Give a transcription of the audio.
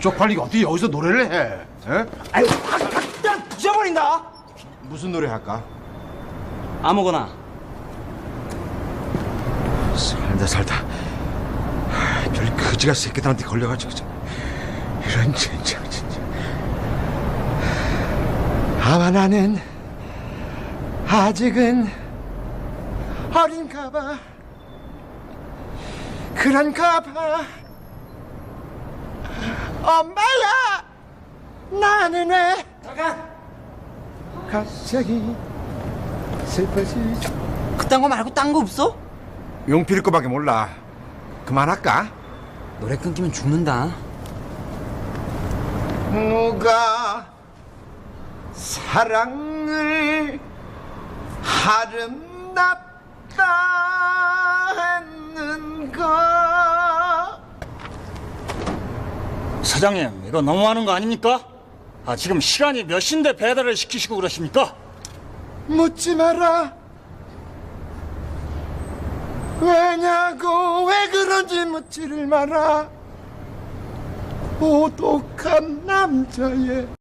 쪽팔리게 어떻게 여기서 노래를 해? 에? 아유, 그냥 부셔버린다. 무슨 노래 할까? 아무거나. 살다 살다 아, 별 거지가 새끼들한테 걸려가지고 참. 이런 진짜 진짜 아마 나는 아직은 어린가봐 그런가봐 엄마야 나는 왜 잠깐. 갑자기 슬퍼지죠 그딴 거 말고 딴 거 없어? 용필 거밖에 몰라 그만할까? 노래 끊기면 죽는다. 누가 사랑을 아름답 사장님, 이거 너무하는 거 아닙니까? 아, 지금 시간이 몇 시인데 배달을 시키시고 그러십니까? 묻지 마라 왜냐고 왜 그런지 묻지를 마라 오독한 남자의